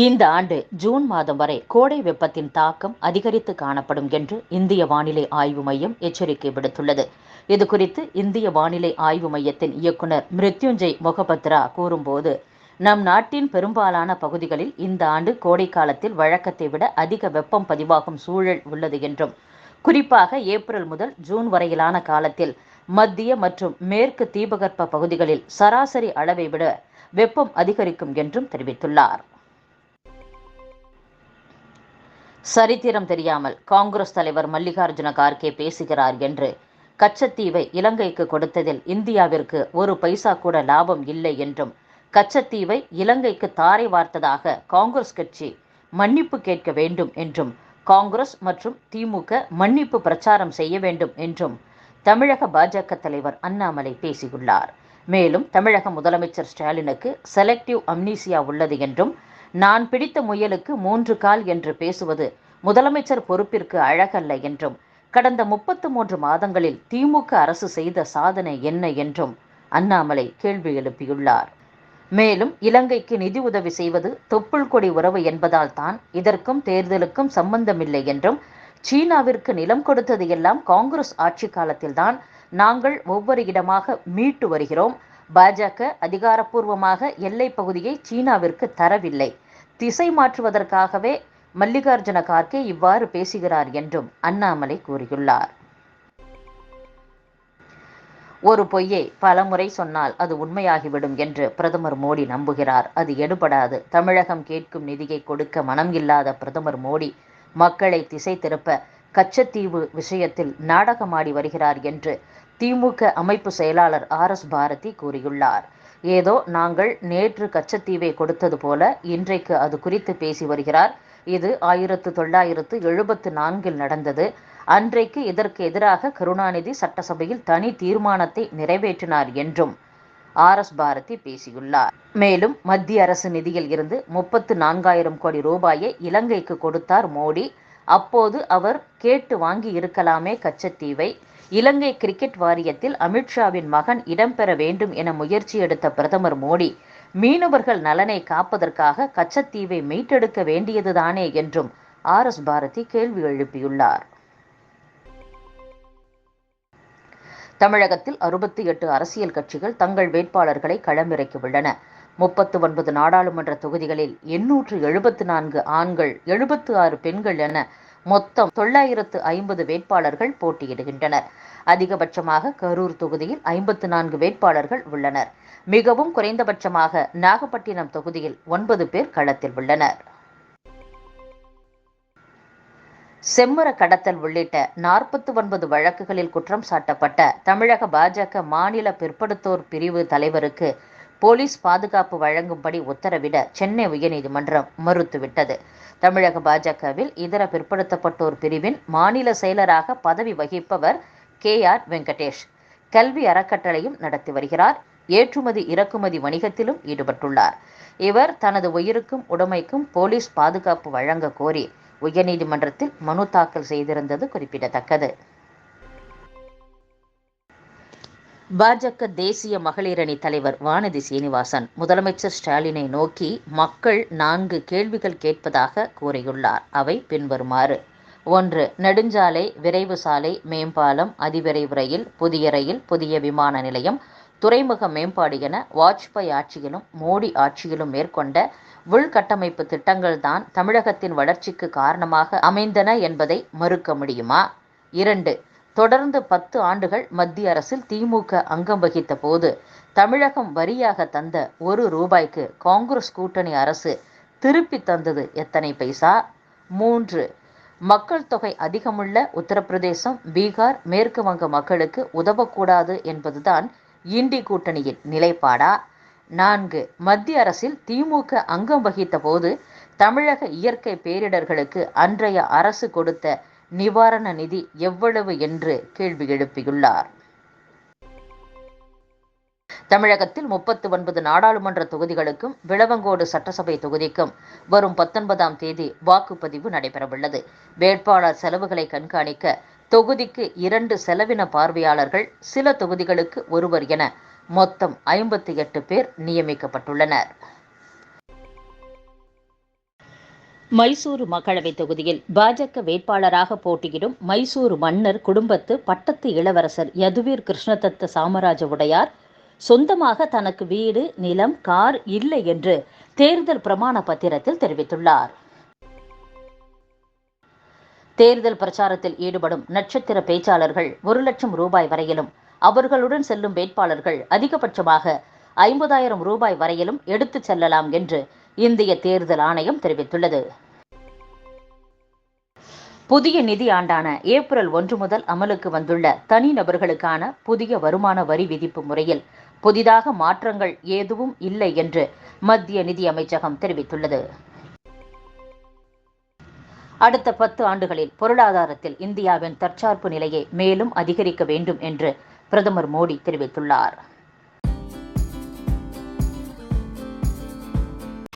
இந்த ஆண்டு ஜூன் மாதம் வரை கோடை வெப்பத்தின் தாக்கம் அதிகரித்து காணப்படும் என்று இந்திய வானிலை ஆய்வு மையம் எச்சரிக்கை விடுத்துள்ளது. இதுகுறித்து இந்திய வானிலை ஆய்வு மையத்தின் இயக்குனர் மிருத்யுஞ்சய் மொகபத்ரா கூறும்போது நம் நாட்டின் பெரும்பாலான பகுதிகளில் இந்த ஆண்டு கோடை காலத்தில் வழக்கத்தை விட அதிக வெப்பம் பதிவாகும் சூழல் உள்ளது என்றும் குறிப்பாக ஏப்ரல் முதல் ஜூன் வரையிலான காலத்தில் மத்திய மற்றும் மேற்கு தீபகற்ப பகுதிகளில் சராசரி அளவை விட வெப்பம் அதிகரிக்கும் என்றும் தெரிவித்துள்ளார். சரித்திரம் தெரியாமல் காங்கிரஸ் தலைவர் மல்லிகார்ஜுன கார்கே பேசுகிறார் என்று கச்சத்தீவை இலங்கைக்கு கொடுத்ததில் இந்தியாவிற்கு ஒரு பைசா கூட லாபம் இல்லை என்றும் கச்சத்தீவை இலங்கைக்கு தாரை வார்த்ததாக காங்கிரஸ் கட்சி மன்னிப்பு கேட்க வேண்டும் என்றும் காங்கிரஸ் மற்றும் திமுக மன்னிப்பு பிரச்சாரம் செய்ய வேண்டும் என்றும் தமிழக பாஜக தலைவர் அண்ணாமலை பேசியுள்ளார். மேலும் தமிழக முதலமைச்சர் ஸ்டாலினுக்கு செலக்டிவ் அம்னீசியா உள்ளது என்றும் நான் பிடித்த முயலுக்கு மூன்று கால் என்று பேசுவது முதலமைச்சர் பொறுப்பிற்கு அழகல்ல என்றும் கடந்த முப்பத்து மூன்று மாதங்களில் திமுக அரசு செய்த சாதனை என்ன என்றும் அண்ணாமலை கேள்வி எழுப்பியுள்ளார். மேலும் இலங்கைக்கு நிதி உதவி செய்வது தொப்புள் கொடி உறவு என்பதால் தான் இதற்கும் தேர்தலுக்கும் சம்பந்தமில்லை என்றும் சீனாவிற்கு நிலம் கொடுத்தது எல்லாம் காங்கிரஸ் ஆட்சி காலத்தில்தான் நாங்கள் ஒவ்வொரு இடமாக மீட்டு வருகிறோம் பாஜக அதிகாரப்பூர்வமாக எல்லை பகுதியை சீனாவிற்கு தரவில்லை. திசை மாற்றுவதற்காகவே மல்லிகார்ஜுன கார்கே இவ்வாறு பேசுகிறார் என்றும் அண்ணாமலை கூறியுள்ளார். ஒரு பொய்யை பலமுறை சொன்னால் அது உண்மையாகிவிடும் என்று பிரதமர் மோடி நம்புகிறார். அது எடுபடாது. தமிழகம் கேட்கும் நிதியை கொடுக்க மனம் இல்லாத பிரதமர் மோடி மக்களை திசை திருப்ப கச்சத்தீவு விஷயத்தில் நாடகமாடி வருகிறார் என்று திமுக அமைப்பு செயலாளர் ஆர் எஸ் பாரதி கூறியுள்ளார். ஏதோ நாங்கள் நேற்று கச்சத்தீவை கொடுத்தது போல இன்றைக்கு அது குறித்து பேசி வருகிறார். இது ஆயிரத்து தொள்ளாயிரத்து எழுபத்து நான்கில் நடந்தது. அன்றைக்கு இதற்கு எதிராக கருணாநிதி சட்டசபையில் தனி தீர்மானத்தை நிறைவேற்றினார் என்றும் ஆர் எஸ் பாரதி பேசியுள்ளார். மேலும் மத்திய அரசு நிதியில் இருந்து முப்பத்து நான்காயிரம் கோடி ரூபாயை இலங்கைக்கு கொடுத்தார் மோடி. அப்போது அவர் கேட்டு வாங்கி இருக்கலாமே கச்சத்தீவை. இலங்கை கிரிக்கெட் வாரியத்தில் அமித்ஷாவின் மகன் இடம்பெற வேண்டும் என முயற்சி எடுத்த பிரதமர் மோடி மீனவர்கள் நலனை காப்பதற்காக கச்சத்தீவை மீட்டெடுக்க வேண்டியதுதானே என்றும் ஆர். எஸ். பாரதி கேள்வி எழுப்பியுள்ளார். தமிழகத்தில் அறுபத்தி எட்டு அரசியல் கட்சிகள் தங்கள் வேட்பாளர்களை களமிறக்கியுள்ளன. முப்பத்து ஒன்பது நாடாளுமன்ற தொகுதிகளில் எண்ணூற்று எழுபத்து நான்கு ஆண்கள் எழுபத்து ஆறு பெண்கள் என மொத்தம் தொள்ளாயிரத்து ஐம்பது வேட்பாளர்கள் போட்டியிடுகின்றனர். அதிகபட்சமாக கரூர் தொகுதியில் ஐம்பத்து நான்கு வேட்பாளர்கள் உள்ளனர். மிகவும் குறைந்தபட்சமாக நாகப்பட்டினம் தொகுதியில் ஒன்பது பேர் களத்தில் உள்ளனர். செம்மர கடத்தல் உள்ளிட்ட நாற்பத்தி ஒன்பது வழக்குகளில் குற்றம் சாட்டப்பட்ட தமிழக பாஜக மாநில பிற்படுத்தோர் பிரிவு தலைவருக்கு போலீஸ் பாதுகாப்பு வழங்கும்படி உத்தரவிட சென்னை உயர்நீதிமன்றம் மறுத்துவிட்டது. தமிழக பாஜகவில் இதர பிற்படுத்தப்பட்டோர் பிரிவின் மாநில செயலராக பதவி வகிப்பவர் கே ஆர் வெங்கடேஷ். கல்வி அறக்கட்டளையும் நடத்தி வருகிறார். ஏற்றுமதி இறக்குமதி வணிகத்திலும் ஈடுபட்டுள்ளார். இவர் தனது உயிருக்கும் உடைமைக்கும் போலீஸ் பாதுகாப்பு வழங்க கோரி உயர்நீதிமன்றத்தில் மனு தாக்கல் செய்திருந்தது குறிப்பிடத்தக்கது. பாஜக தேசிய மகளிர் அணி தலைவர் வானதி சீனிவாசன் முதலமைச்சர் ஸ்டாலினை நோக்கி மக்கள் நான்கு கேள்விகள் கேட்பதாக கூறியுள்ளார். அவை பின்வருமாறு. ஒன்று நெடுஞ்சாலை விரைவு சாலை மேம்பாலம் அதிவிரைவு ரயில் புதிய ரயில் புதிய விமான நிலையம் துறைமுக மேம்பாடு என வாஜ்பாய் ஆட்சியிலும் மோடி ஆட்சியிலும் மேற்கொண்ட உள்கட்டமைப்பு திட்டங்கள்தான் தமிழகத்தின் வளர்ச்சிக்கு காரணமாக அமைந்தன என்பதை மறுக்க முடியுமா? இரண்டு தொடர்ந்து பத்து ஆண்டுகள் மத்திய அரசில் திமுக அங்கம் வகித்த போது தமிழகம் வரியாக தந்த ஒரு ரூபாய்க்கு காங்கிரஸ் கூட்டணி அரசு திருப்பி தந்தது எத்தனை பைசா? மூன்று. மக்கள் தொகை அதிகமுள்ள உத்தரப்பிரதேசம் பீகார் மேற்கு வங்க மக்களுக்கு உதவக்கூடாது என்பதுதான் இண்டி கூட்டணியின் நிலைப்பாடா? நான்கு. மத்திய அரசில் திமுக அங்கம் வகித்த போது தமிழக இயற்கை பேரிடர்களுக்கு அன்றைய அரசு கொடுத்த நிவாரண நிதி எவ்வளவு என்று கேள்வி எழுப்பியுள்ளார். தமிழகத்தில் முப்பத்து ஒன்பது நாடாளுமன்ற தொகுதிகளுக்கும் விளவங்கோடு சட்டசபை தொகுதிக்கும் வரும் பத்தொன்பதாம் தேதி வாக்குப்பதிவு நடைபெறவுள்ளது. வேட்பாளர் செலவுகளை கண்காணிக்க தொகுதிக்கு இரண்டு செலவின பார்வையாளர்கள் சில தொகுதிகளுக்கு ஒருவர் என மொத்தம் ஐம்பத்தி எட்டு பேர் நியமிக்கப்பட்டுள்ளனர். மைசூரு மக்களவைத் தொகுதியில் பாஜக வேட்பாளராக போட்டியிடும் மைசூரு மன்னர் குடும்பத்து பட்டத்து இளவரசர் யதுவீர் கிருஷ்ணதத்த சாமராஜ உடையார் சொந்தமாக தனக்கு வீடு நிலம் கார் இல்லை என்று தேர்தல் பிரமாண பத்திரத்தில் தெரிவித்துள்ளார். தேர்தல் பிரச்சாரத்தில் ஈடுபடும் நட்சத்திர பேச்சாளர்கள் ஒரு லட்சம் ரூபாய் வரையிலும் அவர்களுடன் செல்லும் வேட்பாளர்கள் அதிகபட்சமாக ஐம்பதாயிரம் ரூபாய் வரையிலும் எடுத்துச் செல்லலாம் என்று இந்திய தேர்தல் ஆணையம் தெரிவித்துள்ளது. புதிய நிதி ஆண்டான ஏப்ரல் ஒன்று முதல் அமலுக்கு வந்துள்ள தனிநபர்களுக்கான புதிய வருமான வரி விதிப்பு முறையில் புதிதாக மாற்றங்கள் எதுவும் இல்லை என்று மத்திய நிதி அமைச்சகம் தெரிவித்துள்ளது. அடுத்த பத்து ஆண்டுகளில் பொருளாதாரத்தில் இந்தியாவின் தற்சார்பு நிலையை மேலும் அதிகரிக்க வேண்டும் என்று பிரதமர் மோடி தெரிவித்துள்ளார்.